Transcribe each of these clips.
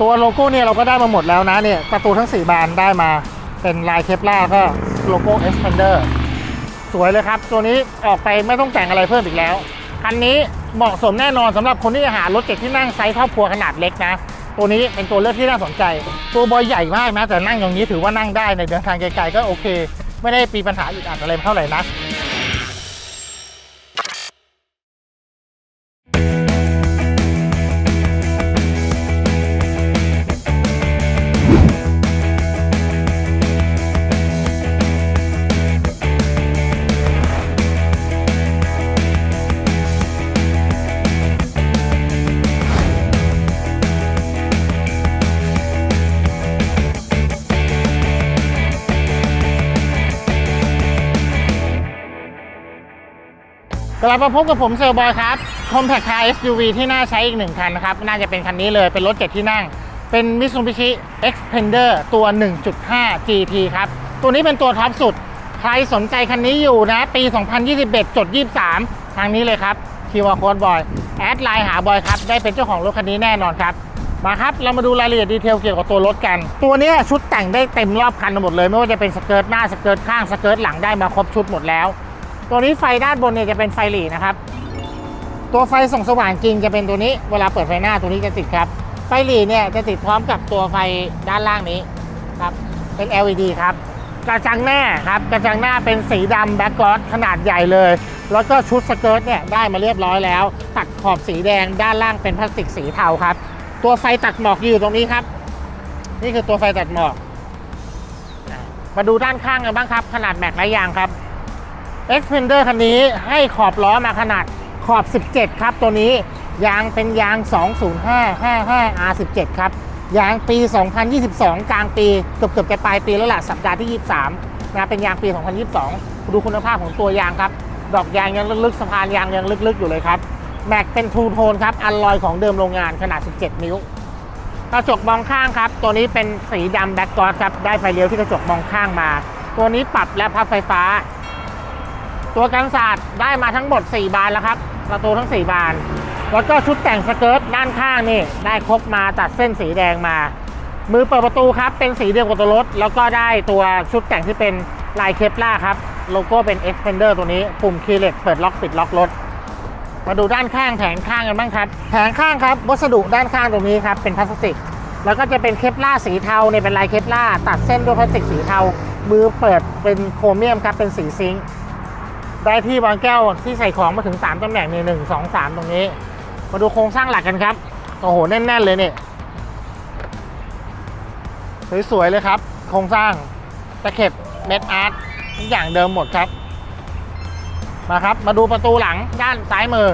ตัวโลโก้เนี่ยเราก็ได้มาหมดแล้วนะเนี่ยประตูทั้ง 4 บานได้มาเป็นลายเคปล่าก็โลโก้ Expander สวยเลยครับ ตัวนี้ออกไปไม่ต้องแต่งอะไรเพิ่มอีกแล้ว คันนี้เหมาะสมแน่นอนสำหรับคนที่จะหารถเจ็ดที่นั่งไซส์ครอบครัวขนาดเล็กนะ ตัวนี้เป็นตัวเลือกที่น่าสนใจ ตัวบอยใหญ่มากนะแต่นั่งอย่างนี้ถือว่านั่งได้ในเดินทางไกลๆก็โอเค ไม่ได้มีปัญหาอึดอัดอะไรเท่าไหร่นะ ลับมาพบกับผมเซลบอยครับ Compact Car SUV ที่น่าใช้อีกหนึ่งคันนะครับ น่าจะเป็นคันนี้เลยเป็นรถเจ็ดที่นั่ง เป็น Mitsubishi Xpander ตัว 1.5 GT ครับ ตัวนี้เป็นตัวท็อปสุด ใครสนใจคันนี้อยู่นะ ปี 2021จด23 ทางนี้เลยครับคีวาโค้ดบอยแอดไลน์หาบอยครับ ได้เป็นเจ้าของรถคันนี้แน่นอนครับมาครับ เรามาดูรายละเอียดดีเทลเกี่ยวกับตัวรถกัน ตัวนี้ชุดแต่งได้เต็มรอบคันหมดเลย ไม่ว่าจะเป็นสเกิร์ตหน้าสเกิร์ตข้างสเกิร์ตหลังได้มาครบชุดหมดแล้ว ตัวนี้ไฟด้านบนเนี่ยจะเป็นไฟหลีนะครับ ตัวไฟส่องสว่างจริงจะเป็นตัวนี้ เวลาเปิดไฟหน้าตัวนี้จะติดครับ ไฟหลีเนี่ยจะติดพร้อมกับตัวไฟด้านล่างนี้ครับ เป็น LED ครับ กระจังหน้าครับกระจังหน้าเป็นสีดำแบ็กกรอดขนาดใหญ่เลย แล้วก็ชุดสเกิร์ตเนี่ยได้มาเรียบร้อยแล้ว ตัดขอบสีแดงด้านล่างเป็นพลาสติกสีเทาครับ ตัวไฟตัดหมอกอยู่ตรงนี้ครับ นี่คือตัวไฟตัดหมอก มาดูด้านข้างกันบ้างครับ ขนาดแม็กและยางครับ Xpander คันนี้ให้ขอบล้อมาขนาดขอบ 17 ครับ ตัวนี้ยางเป็นยาง 20555 R17 ครับ ยางปี 2022 กลางปีเกือบเกือบจะปลายปีแล้วล่ะ สัปดาห์ที่ 23นะเป็นยางปี 2022 ดูคุณภาพของตัวยางครับ ดอกยางยังลึกๆสะพานยางยังลึกๆอยู่เลยครับแม็กเป็นทูโทนครับ อัลลอยของเดิมโรงงานขนาด 17 นิ้ว กระจกมองข้างครับ ตัวนี้เป็นสีดำแบ็กกรอดครับ ได้ไฟเลี้ยวที่กระจกมองข้างมา ตัวนี้ปรับและพับไฟฟ้า ตัวกันศาสตร์ได้มาทั้งหมด 4 บานแล้วครับ ประตูทั้ง 4 บาน แล้วก็ชุดแต่งสเกิร์ตด้านข้างนี่ ได้ครบมาตัดเส้นสีแดงมา มือเปิดประตูครับ เป็นสีเดียวกับตัวรถ แล้วก็ได้ตัวชุดแต่งที่เป็นลายเคปล่าครับ โลโก้เป็น Expander ตัวนี้ ปุ่มคีย์เลสเปิดล็อกปิดล็อกรถ มาดูด้านข้างแผงข้างกันบ้างครับ แผงข้างครับ วัสดุด้านข้างตรงนี้ครับ เป็นพลาสติก แล้วก็จะเป็นเคปล่าสีเทาเนี่ยเป็นลายเคปล่าตัดเส้นด้วยพลาสติกสีเทา มือเปิดเป็นโครเมียมครับ เป็นสีซิงค์ ได้ที่วางแก้วที่ใส่ของมาถึง 3ตำแหน่งในหนึ่งสองสามตรงนี้ มาดูโครงสร้างหลักกันครับ โอ้โห แน่น ๆ เลยเนี่ยสวย ๆ เลยครับ โครงสร้างตะเข็บเม็ดอาร์ตทุกอย่างเดิมหมดครับ มาครับ มาดูประตูหลังด้านซ้ายมือ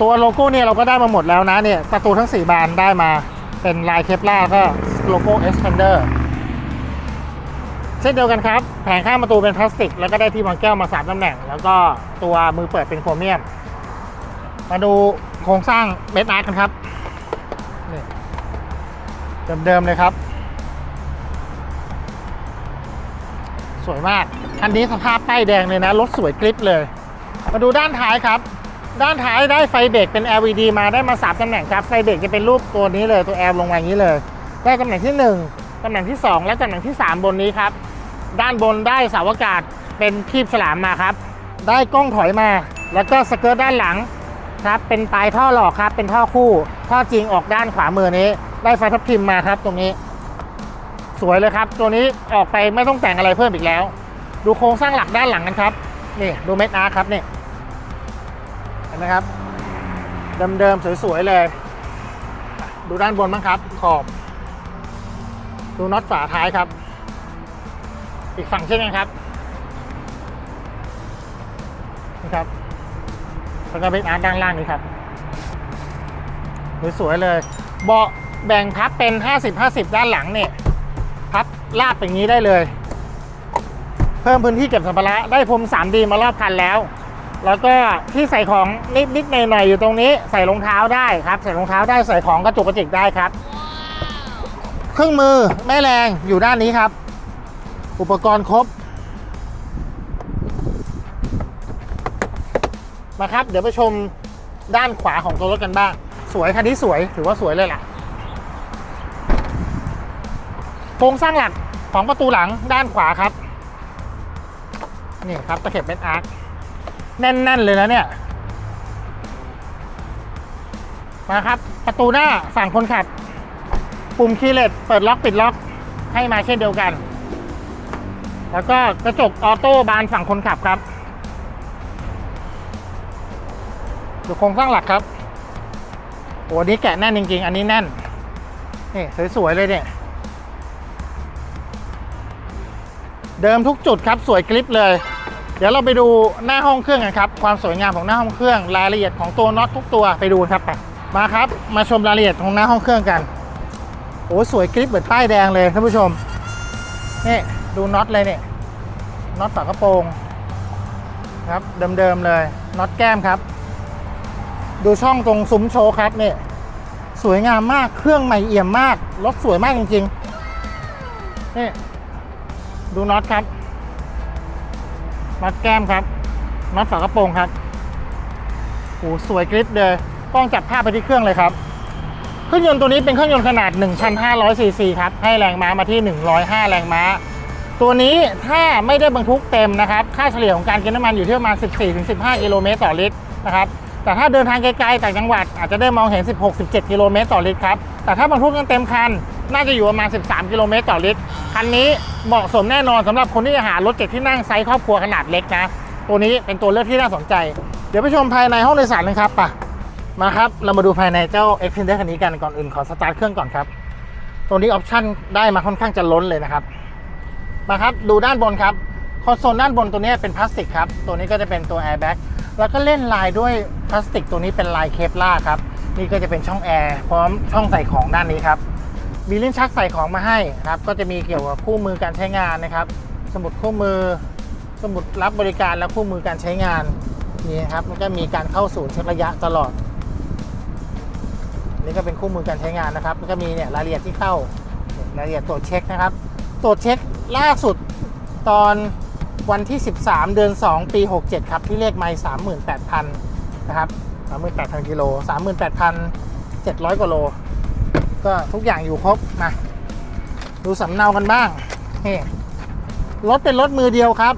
ตัวโลโก้เนี่ยเราก็ได้มาหมดแล้วนะเนี่ย ประตูทั้ง 4 บานได้มาเป็นลายเคปล่าก็โลโก้ Expander เช่นเดียวกันครับ แผงข้างประตูเป็นพลาสติก แล้วก็ได้ที่วางแก้วมาสามตำแหน่ง แล้วก็ตัวมือเปิดเป็นโครเมียม มาดูโครงสร้างเม็ดอาร์ตกันครับเดิมๆเลยครับ สวยมากคันนี้สภาพป้ายแดงเลยนะ รถสวยกริปเลย มาดูด้านท้ายครับ ด้านท้ายได้ไฟเบรกเป็น LED มาได้มาสามตำแหน่งครับ ไฟเบรกจะเป็นรูปตัวนี้เลยตัวแอลลงมาอย่างนี้เลย ได้ตำแหน่งที่ 1ตำแหน่งที่ 2 และตำแหน่งที่ 3 บนนี้ครับ ด้านบนได้เสาอากาศเป็นคีบฉลามมาครับ ได้กล้องถอยมา แล้วก็สเกิร์ตด้านหลังครับ เป็นปลายท่อหลอกครับ เป็นท่อคู่ ท่อจริงออกด้านขวามือนี้ ได้ไฟทับทิมมาครับ ตรงนี้ สวยเลยครับ ตัวนี้ออกไปไม่ต้องแต่งอะไรเพิ่มอีกแล้ว ดูโครงสร้างหลักด้านหลังกันครับ นี่ดูเม็ดอาร์ครับนี่ เห็นไหมครับ เดิมๆสวยๆเลย ดูด้านบนบ้างครับ ขอบ ดูน็อตฝาท้ายครับ อีกฝั่งเช่นกันครับนี่ครับแล้วก็เป็นอาร์ตด้านล่างนี้ครับสวยๆเลย เบาะแบ่งพับเป็น 50-50 ด้านหลังเนี่ยพับลาบอย่างนี้ได้เลย เพิ่มพื้นที่เก็บสัมภาระได้พรม 3D มารอบคันแล้ว แล้วก็ที่ใส่ของนิดๆหน่อยๆอยู่ตรงนี้ ใส่รองเท้าได้ครับ ใส่รองเท้าได้ใส่ของกระจุกกระจิกได้ครับ เครื่องมือแม่แรงอยู่ด้านนี้ครับ อุปกรณ์ครบ มาครับ เดี๋ยวไปชมด้านขวาของตัวรถกันบ้าง สวยคันนี้สวยถือว่าสวยเลยล่ะโครงสร้างหลักของประตูหลังด้านขวาครับ นี่ครับตะเข็บเป็นอาร์คแน่น ๆ เลยนะเนี่ยมาครับ ประตูหน้าฝั่งคนขับ ปุ่มคีย์เลสเปิดล็อกปิดล็อกให้มาเช่นเดียวกัน แล้วก็กระจกออโต้บานฝั่งคนขับครับดูโครงสร้างหลักครับโอ้นนี้แกะแน่นจริง ๆ อันนี้แน่น นี่สวย ๆ เลยเนี่ย เดิมทุกจุดครับสวยกริปเลย เดี๋ยวเราไปดูหน้าห้องเครื่องกันครับ ความสวยงามของหน้าห้องเครื่อง รายละเอียดของตัวน็อตทุกตัวไปดูครับไปมาครับ มาชมรายละเอียดของหน้าห้องเครื่องกัน โอ้สวยกริปเหมือนป้ายแดงเลยท่านผู้ชมนี่ ดูน็อตเลยเนี่ยน็อตฝากระโปรงครับเดิมๆเลยน็อตแก้มครับ ดูช่องตรงซุ้มโชว์ครับเนี่ยสวยงามมากเครื่องใหม่เอี่ยมมากรถสวยมากจริงๆนี่ดูน็อตครับน็อตแก้มครับน็อตฝากระโปรงครับโอ้สวยกริปเลยกล้องจับภาพไปที่เครื่องเลยครับเครื่องยนต์ตัวนี้เป็นเครื่องยนต์ขนาด 1,500ซีซีครับ ให้แรงม้ามาที่ 105 แรงม้า ตัวนี้ถ้าไม่ได้บรรทุกเต็มนะครับ ค่าเฉลี่ยของการกินน้ำมันอยู่ที่ประมาณ 14-15 กิโลเมตรต่อลิตรนะครับ แต่ถ้าเดินทางไกลๆต่างจังหวัดอาจจะได้มองเห็น 16-17 กิโลเมตรต่อลิตรครับ แต่ถ้าบรรทุกกันเต็มคัน น่าจะอยู่ประมาณ 13 กิโลเมตรต่อลิตร คันนี้เหมาะสมแน่นอนสำหรับคนที่จะหารถเจ็ดที่นั่งไซส์ครอบครัวขนาดเล็กนะ ตัวนี้เป็นตัวเลือกที่น่าสนใจ เดี๋ยวไปชมภายในห้องโดยสารกันครับไปมาครับ เรามาดูภายในเจ้า Xpander คันนี้กันก่อนอื่นขอสตาร์ทเครื่องก่อนครับ ตัวนี้ออปชั่นได้มาค่อนข้างจะล้นเลยนะครับ มาครับดูด้านบนครับคอนโซลด้านบนตัวนี้เป็นพลาสติกครับ ตัวนี้ก็จะเป็นตัวแอร์แบ็กแล้วก็เล่นลายด้วยพลาสติกตัวนี้เป็นลายเคปล่าครับ นี่ก็จะเป็นช่องแอร์พร้อมช่องใส่ของด้านนี้ครับ มีลิ้นชักใส่ของมาให้ครับ ก็จะมีเกี่ยวกับคู่มือการใช้งานนะครับ สมุดคู่มือ สมุดรับบริการและคู่มือการใช้งานนี่ครับ มันก็มีการเข้าศูนย์เช็คระยะตลอด นี่ก็เป็นคู่มือการใช้งานนะครับแล้วก็มีเนี่ยรายละเอียดที่เข้ารายละเอียดตรวจเช็คนะครับ ตรวจเช็ค ล่าสุดตอนวันที่ 13 เดือน 2 ปี 67 ครับ ที่เลขไมล์38,000 นะครับ 38,000 กิโล 38,700 กว่าโล ก็ทุกอย่างอยู่ครบ มา ดูสำเนากันบ้างนี่รถเป็นรถมือเดียวครับ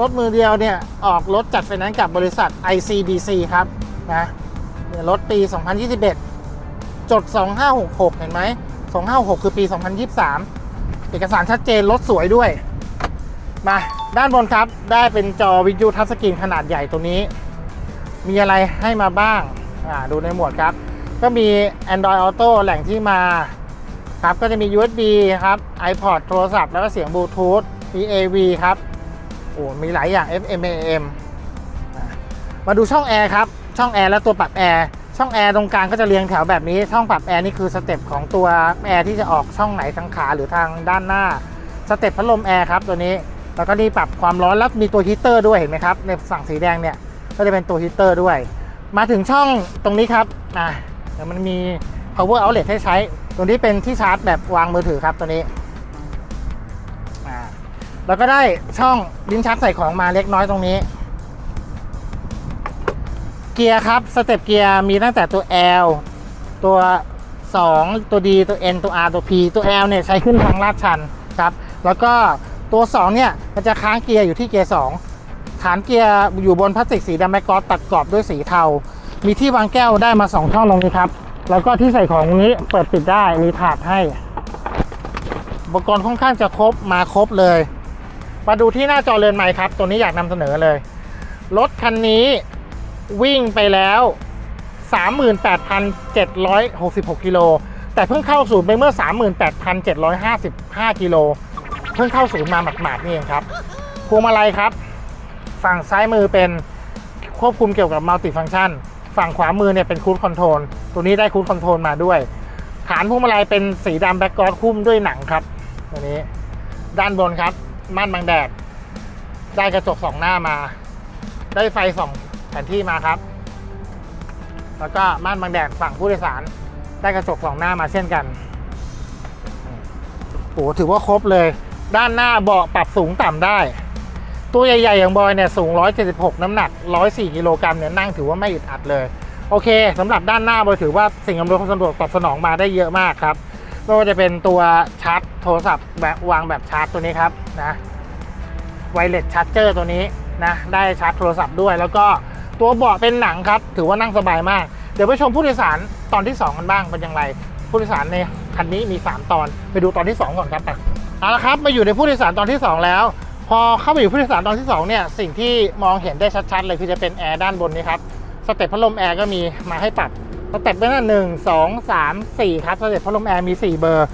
รถมือเดียวเนี่ย ออกรถจัดไฟแนนซ์กับบริษัท ICBC ครับนะเนี่ยรถปี 2021 จด 2566 เห็นไหม 2566 คือปี 2023 เอกสารชัดเจนรถสวยด้วย มาด้านบนครับได้เป็นจอวิทยุทัชสกรีนขนาดใหญ่ตัวนี้ มีอะไรให้มาบ้างาดูในหมวดครับ ก็มี Android Auto แหล่งที่มาครับก็จะมี USB ครับ iPod โทรศัพท์แล้วก็เสียงบลูทูธมี AV ครับโอ้มีหลายอย่าง FM AM อะมาดูช่องแอร์ครับ ช่องแอร์และตัวปรับแอร์ ช่องแอร์ตรงกลางก็จะเรียงแถวแบบนี้ ช่องปรับแอร์นี่คือสเต็ปของตัวแอร์ที่จะออกช่องไหนทางขาหรือทางด้านหน้า สเต็ปพัดลมแอร์ครับตัวนี้ แล้วก็นี่ปรับความร้อนแล้วมีตัวฮีเตอร์ด้วยเห็นไหมครับในฝั่งสีแดงเนี่ยก็จะเป็นตัวฮีเตอร์ด้วย มาถึงช่องตรงนี้ครับอะเดี๋ยวมันมี power outlet ให้ใช้ ตัวนี้เป็นที่ชาร์จแบบวางมือถือครับตัวนี้อ่าแล้วก็ได้ช่องลิ้นชักใส่ของมาเล็กน้อยตรงนี้ เกียร์ครับ สเต็ปเกียร์มีตั้งแต่ตัว L ตัว 2 ตัว D ตัว N ตัว R ตัว P ตัว L เนี่ยใช้ขึ้นทางลาดชันครับ แล้วก็ตัว 2 เนี่ยมันจะค้างเกียร์อยู่ที่เกียร์ 2 ฐานเกียร์อยู่บนพลาสติกสีดำแมกกอตัดกรอบด้วยสีเทา มีที่วางแก้วได้มา 2 ช่องตรงนี้ครับ แล้วก็ที่ใส่ของตรงนี้เปิดปิดได้ มีถาดให้ อุปกรณ์ค่อนข้างจะครบมาครบเลย มาดูที่หน้าจอเรือนใหม่ครับ ตัวนี้อยากนำเสนอเลย รถคันนี้ วิ่งไปแล้ว 38,766 กิโล แต่เพิ่งเข้าศูนย์ไปเมื่อ 38,755 กิโล เพิ่งเข้าศูนย์มาหมาดๆนี่เองครับ พวงมาลัยครับ ฝั่งซ้ายมือเป็นควบคุมเกี่ยวกับมัลติฟัง c t ชัน ฝั่งขวามือเนี่ยเป็นคู i คอนโทรล ตัวนี้ได้คู i คอนโทรลมาด้วย ฐานพวงมาลัยเป็นสีดำแบ็กกรอดคุ้มด้วยหนังครับ ตัวนี้ ด้านบนครับ ม่านบังแดด ได้กระจกสองหน้ามา ได้ไฟสอง ผนที่มาครับ แล้วก็ม่านบังแดดฝั่งผู้โดยสารได้กระจกสองหน้ามาเช่นกันโอ้ถือว่าครบเลย ด้านหน้าเบาะปรับสูงต่ำได้ ตัวใหญ่ๆ อย่างบอยเนี่ยสูง 176 น้ำหนัก 104 กิโลกรัมเนี่ยนั่งถือว่าไม่อึดอัดเลย โอเคสำหรับด้านหน้าบอยถือว่าสิ่งอำนวยความสะดวกตอบสนองมาได้เยอะมากครับไม่ว่าจะเป็นตัวชาร์จโทรศัพท์แบบวางแบบชาร์จตัวนี้ครับนะไวเลสชาร์จเจอร์ตัวนี้นะได้ชาร์จโทรศัพท์ด้วยแล้วก็ ตัวเบาะเป็นหนังครับ ถือว่านั่งสบายมาก เดี๋ยวไปชมผู้โดยสารตอนที่ 2 กันบ้างเป็นอย่างไร ผู้โดยสารในคันนี้มี 3 ตอน ไปดูตอนที่ 2 ก่อนครับไปเอาละครับมาอยู่ในผู้โดยสารตอนที่ 2 แล้ว พอเข้าไปอยู่ผู้โดยสารตอนที่2เนี่ยสิ่งที่มองเห็นได้ชัดๆเลยคือจะเป็นแอร์ด้านบนนี้ครับสเต็ปพัดลมแอร์ก็มีมาให้ปรับสเต็ปเป็นหนึ่งสองสามสี่ครับสเต็ปพัดลมแอร์มี 4 เบอร์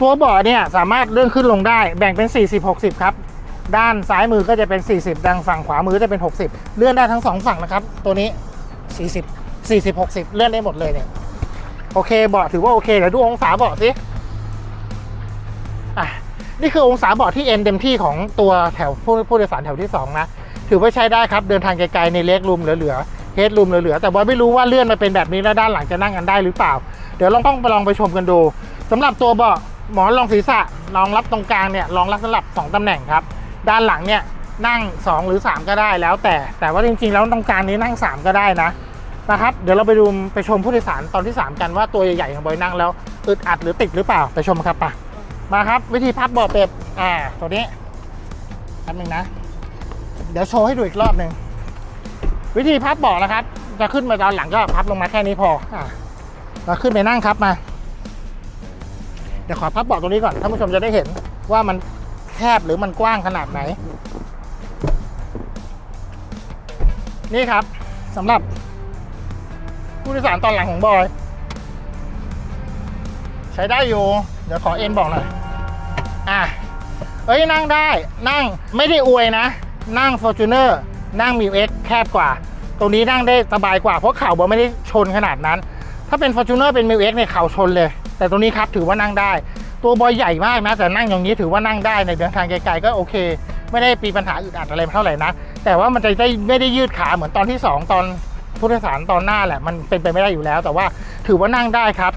ตัวเบาะเนี่ยสามารถเลื่อนขึ้นลงได้แบ่งเป็น 40 60 ครับ ด้านซ้ายมือก็จะเป็น 40 ดังฝั่งขวามือจะเป็น 60 เลื่อนได้ทั้ง 2 ฝั่งนะครับ ตัวนี้ 40 40 60 เลื่อนได้หมดเลยเนี่ยโอเคเบาะถือว่าโอเคเดี๋ยวดูองศาเบาะสิอะนี่คือองศาเบาะที่เอ็นเต็มที่ของตัวแถวผู้ผู้โดยสารแถวที่ 2 นะ ถือว่าใช้ได้ครับเดินทางไกลๆในเล็กรูมเหลือๆเฮดรูมเหลือๆแต่บอยไม่รู้ว่าเลื่อนมาเป็นแบบนี้แล้วด้านหลังจะนั่งกันได้หรือเปล่า เดี๋ยวลองต้องไปลองไปชมกันดูสำหรับตัวเบาะหมอนรองศีรษะรองรับตรงกลางเนี่ยรองรับสำหรับ 2ตำแหน่งครับ ด้านหลังเนี่ยนั่ง 2 หรือ 3 ก็ได้แล้วแต่ แต่ว่าจริงๆ แล้วตรงกลางนี้นั่ง 3 ก็ได้นะนะครับ เดี๋ยวเราไปดูไปชมผู้โดยสารตอนที่ 3 กันว่าตัวใหญ่ๆของบอยนั่งแล้วอึดอัดหรือติดหรือเปล่าไปชมครับปะมาครับ วิธีพับเบาะเป็ดอ่าตัวนี้แป๊บนึงนะ เดี๋ยวโชว์ให้ดูอีกรอบหนึ่งวิธีพับเบาะนะครับ จะขึ้นมาตอนหลังก็พับลงมาแค่นี้พออ่าเราขึ้นไปนั่งครับมาเดี๋ยวขอพับเบาะตรงนี้ก่อนท่านผู้ชมจะได้เห็นว่ามัน แคบหรือมันกว้างขนาดไหน นี่ครับสำหรับผู้โดยสารตอนหลังของบอย ใช้ได้อยู่ เดี๋ยวขอเอ็นบอกหน่อย อะ เอ้ยนั่งได้ นั่งไม่ได้อวยนะ นั่ง Fortuner นั่ง m ิว X แคบกว่า ตรงนี้นั่งได้สบายกว่า เพราะเข่าบอไม่ได้ชนขนาดนั้น ถ้าเป็น Fortuner เป็น m ิว X เนี่ยเข่าชนเลย แต่ตรงนี้ครับถือว่านั่งได้ ตัวบอยใหญ่มากนะแต่นั่งอย่างนี้ถือว่านั่งได้ในเดินทางไกลๆก็โอเค ไม่ได้มีปัญหาอึดอัดอะไรเท่าไหร่นะ แต่ว่ามันจะได้ไม่ได้ยืดขาเหมือนตอนที่ 2 ตอนผู้โดยสารตอนหน้าแหละ มันเป็นไปไม่ได้อยู่แล้ว แต่ว่าถือว่านั่งได้ครับ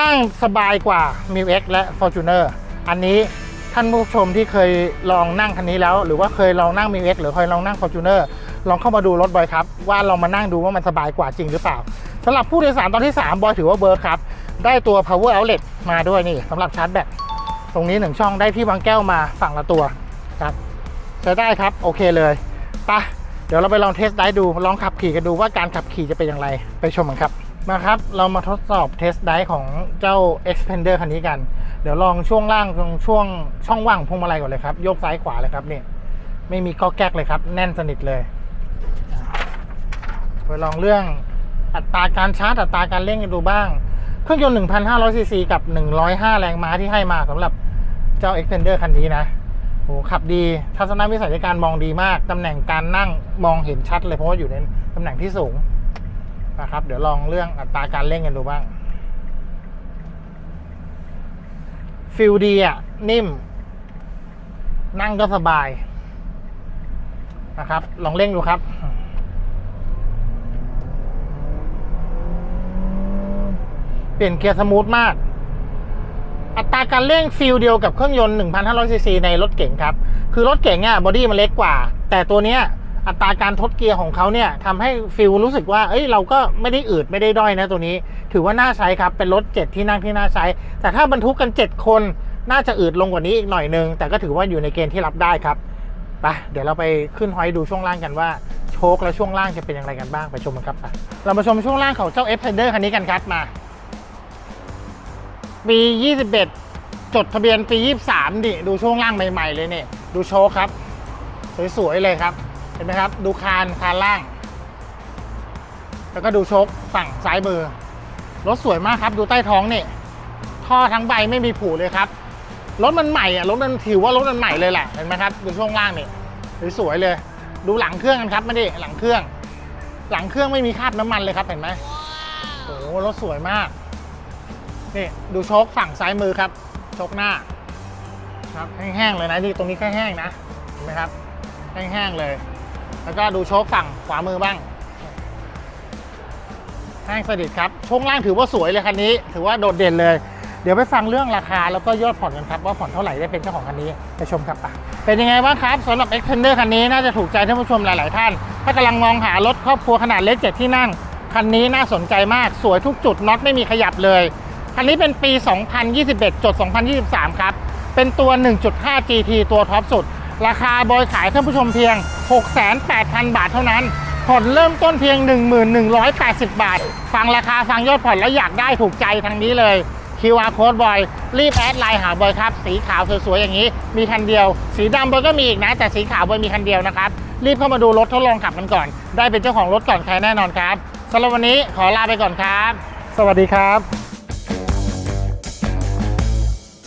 นั่งสบายกว่า m ิว X และ Fortuner อันนี้ท่านผู้ชมที่เคยลองนั่งคันนี้แล้ว หรือว่าเคยลองนั่ง m ิว X หรือเคยลองนั่ง Fortuner ลองเข้ามาดูรถบอยครับ ว่าลองมานั่งดูว่ามันสบายกว่าจริงหรือเปล่าสำหรับผู้โดยสารตอนที่ 3 บอยถือว่าเบิร์ครับ ได้ตัว power outlet มาด้วยนี่สำหรับชาร์จแบตตรงนี้หนึ่งช่องได้ที่วางแก้วมาฝั่งละตัวครับใช้ได้ครับโอเคเลยปะเดี๋ยวเราไปลองเทสได้ดูลองขับขี่กันดูว่าการขับขี่จะเป็นอย่างไรไปชมกันครับมาครับเรามาทดสอบเทสได้ของเจ้า Expander คันนี้กัน เดี๋ยวลองช่วงล่างตรงช่วงช่องว่างพวงมาลัยก่อนเลยครับโยกซ้ายขวาเลยครับนี่ไม่มีก๊อแก๊กเลยครับ แน่นสนิทเลยไปลองเรื่องอัตราการชาร์จอัตราการเร่งกันดูบ้าง เครื่องยนต์1,500ซีซีกับ 105 แรงม้าที่ให้มาสำหรับเจ้า Expander คันนี้นะโหขับดี ทัศนวิสัยในการมองดีมาก ตำแหน่งการนั่งมองเห็นชัดเลยเพราะว่าอยู่ในตำแหน่งที่สูงนะครับ เดี๋ยวลองเรื่องอัตราการเร่งกันดูบ้างฟิลดีอะ นิ่ม นั่งก็สบายนะครับ ลองเร่งดูครับ เปลี่ยนเกียร์สมูทมาก อัตราการเร่งฟิลเดียวกับเครื่องยนต์ 1,500 ซีซีในรถเก๋งครับ คือรถเก๋งอะบอดี้มันเล็กกว่า แต่ตัวเนี้ยอัตราการทดเกียร์ของเขาเนี่ยทำให้ฟิลรู้สึกว่า เอ้ยเราก็ไม่ได้อืดไม่ได้ด้อยนะตัวนี้ ถือว่าน่าใช้ครับ เป็นรถ 7 ที่นั่งที่น่าใช้ แต่ถ้าบรรทุกกัน 7 คน น่าจะอืดลงกว่านี้อีกหน่อยนึง แต่ก็ถือว่าอยู่ในเกณฑ์ที่รับได้ครับ ไป เดี๋ยวเราไปขึ้นฮอยดูช่วงล่างกันว่าโชคและช่วงล่างจะเป็นอย่างไรกันบ้างไปชมกันครับ เรามาชมช่วงล่างของเจ้า F Tender คันนี้กันครับมา ปี 21 จดทะเบียนปี 23ดิดูช่วงล่างใหม่ ๆ เลยเนี่ยดูโชคครับ สวย ๆ เลยครับ เห็นไหมครับ ดูคานคานล่าง แล้วก็ดูโชคฝั่งซ้ายมือรถสวยมากครับ ดูใต้ท้องนี่ท่อทั้งใบไม่มีผุเลยครับรถมันใหม่อะรถมันถือว่ารถมันใหม่เลยแหละเห็นไหมครับดูช่วงล่างนี่สวยๆเลย ดูหลังเครื่องกันครับมาดิหลังเครื่อง หลังเครื่องไม่มีคราบน้ำมันเลยครับเห็นไหมโอ้รถสวยมาก นี่ดูโชคฝั่งซ้ายมือครับ โชคหน้าครับแห้งๆเลยนะนี่ตรงนี้แค่แห้งนะเห็นไหมครับแห้งๆเลย แล้วก็ดูโชคฝั่งขวามือบ้างแห้งสนิทครับช่วงล่างถือว่าสวยเลยคันนี้ ถือว่าโดดเด่นเลยเดี๋ยวไปฟังเรื่องราคาแล้วก็ยอดผ่อนกันครับ ว่าผ่อนเท่าไหร่ได้เป็นเจ้าของคันนี้ไปชมครับปะเป็นยังไงบ้างครับสำหรับ Extender คันนี้น่าจะถูกใจท่านผู้ชมหลาย ๆ ท่าน ถ้ากำลังมองหารถครอบครัวขนาดเล็กเจ็ดที่นั่ง คันนี้น่าสนใจมากสวยทุกจุดน็อตไม่มีขยับเลย คันนี้เป็นปี 2021 จด 2023 ครับ เป็นตัว 1.5 GT ตัวท็อปสุด ราคาบอยขายท่านผู้ชมเพียง 68,000 บาทเท่านั้น ผ่อนเริ่มต้นเพียง 1180 บาท ฟังราคาฟังยอดผ่อนแล้วอยากได้ถูกใจทางนี้เลย QR code บอย รีบแอดไลน์หาบอยครับ สีขาวสวยๆอย่างนี้ มีคันเดียว สีดำบอยก็มีอีกนะ แต่สีขาวบอยมีคันเดียวนะครับ รีบเข้ามาดูรถทดลองขับกันก่อน ได้เป็นเจ้าของรถก่อนใครแน่นอนครับสำหรับวันนี้ขอลาไปก่อนครับ สวัสดีครับ